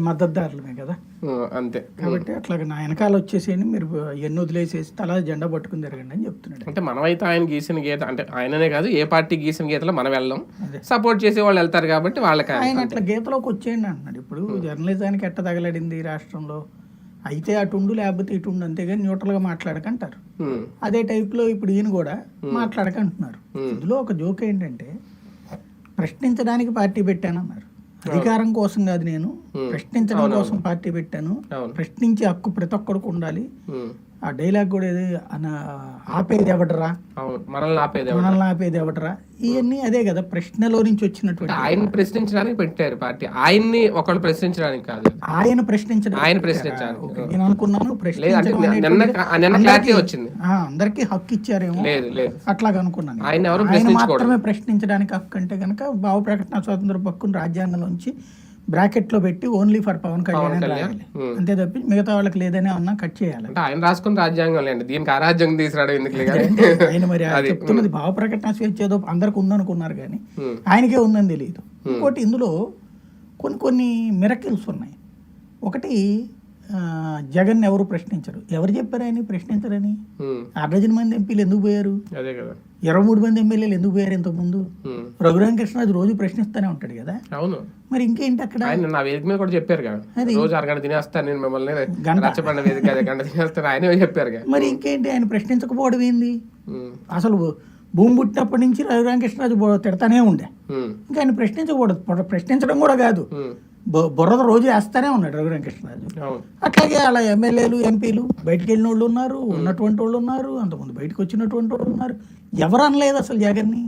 మద్దతుదారులమే కదా? అంతే. కాబట్టి అట్లాగ నా వెనకాల వచ్చేసేయండి మీరు ఎన్ని వదిలేసేసి తలా జెండా పట్టుకుని తిరగండి అని చెప్తున్నాడు. అంటే మనమైతే ఆయన గీసిన గీత అంటే ఆయననే కాదు ఏ పార్టీ గీసిన గీతలో మనం వెళ్ళాం. సపోర్ట్ చేసే వాళ్ళు వెళ్తారు కాబట్టి వాళ్ళకి ఆయన- అట్లా గీతలోకి వచ్చేయండి అంటున్నాడు. ఇప్పుడు జర్నలిజానికి ఎట్ట తగలడింది ఈ రాష్ట్రంలో? అయితే అటుండు లేకపోతే ఇటుండు అంతేగాని న్యూట్రల్గా మాట్లాడకంటారు. అదే టైప్లో ఇప్పుడు ఈయన కూడా మాట్లాడకంటున్నారు. ఇందులో ఒక జోక్ ఏంటంటే ప్రశ్నించడానికి పార్టీ పెట్టానన్నారు. అధికారం కోసం కాదు నేను ప్రశ్నించడం కోసం పార్టీ పెట్టాను. ప్రశ్నించే హక్కు ప్రతి ఒక్కడికి ఉండాలి. ఆ డైలాగ్ కూడా ఏది అన ఆపేది ఎవడరా? మనల్ని ఆపేది? మనల్ని ఆపేది ఎవడరా? ఇవన్నీ అదే కదా ప్రశ్నలో నుంచి వచ్చినటువంటి ఆయన ప్రశ్నించడానికి పెట్టారు పార్టీ. ఆయన్ని ఒకళ్ళు ప్రశ్నించడానికి కాదు. ఆయన ప్రశ్నించడం ఆయన ప్రశ్నించడానికి. నేను అనుకున్నాను నిన్న క్లారిటీ వచ్చింది. అందరికీ హక్కు ఇచ్చారేమో. లేదు లేదు. అట్లాగా అనుకున్నాను ఆయన ఎవరు మాత్రమే ప్రశ్నించడానికి హక్కు అంటే కనుక భావ ప్రకటన స్వాతంత్ర హక్కును రాజ్యాంగంలోంచి బ్రాకెట్లో పెట్టి ఓన్లీ ఫర్ పవన్ కళ్యాణ్. రాయాలి. అంతే తప్పి మిగతా వాళ్ళకి లేదనే అన్నా కట్ చేయాలి. అంటే ఆయన రాసుకున్న రాజ్యాంగం లేండి. దీనికి తీసుకురావడం ఎందుకు ఆయన మరి చెప్తున్నది భావ ప్రకటన స్వేచ్ఛ ఏదో అందరికి ఉందనుకున్నారు కానీ ఆయనకే ఉందని తెలియదు. ఇంకోటి ఇందులో కొన్ని కొన్ని మిరకిల్స్ ఉన్నాయి. ఒకటి జగన్ ఎవరు ప్రశ్నించరు? ఎవరు చెప్పారు ఆయన ప్రశ్నించరని? అర్ధజన మంది ఎంపీలు ఎందుకు పోయారు? అదే కదా. ఇరవై మూడు మంది ఎమ్మెల్యేలు ఎందుకు పోయారు ఇంతకుముందు? ఉమ్, రఘురామకృష్ణరాజు రోజు ప్రశ్నిస్తూనే ఉంటాడు కదా. అవును. మరి ఇంకేంటి అక్కడ? ఆయన నా వేదిక మీద కూడా చెప్పారు కదా. అది. రోజు అరగంట తినేస్తాను నేను మిమ్మల్ని. రచ్చబండ వేదిక అదే గంట తినేస్తాను ఆయనే చెప్పారు కదా. మరి ఇంకేంటి? ఆయన ప్రశ్నించకపోవడం ఏంది? అసలు భూమి పుట్టినప్పటి నుంచి రఘురామకృష్ణరాజు తిడతానే ఉండే. ఇంకా ఆయన ప్రశ్నించకూడదు ప్ర- ప్రశ్నించడం కూడా కాదు. బుర్రద రోజు వేస్తానే ఉన్నాడు రఘురామకృష్ణరాజు అవును. అట్లాగే అలా ఎమ్మెల్యేలు ఎంపీలు బయటికి వెళ్ళిన వాళ్ళు ఉన్నారు ఉన్నటువంటి వాళ్ళు ఉన్నారు అంతకుముందు బయటకు వచ్చినటువంటి వాళ్ళు ఉన్నారు. ఎవరు అనలేదు అసలు జగన్ని.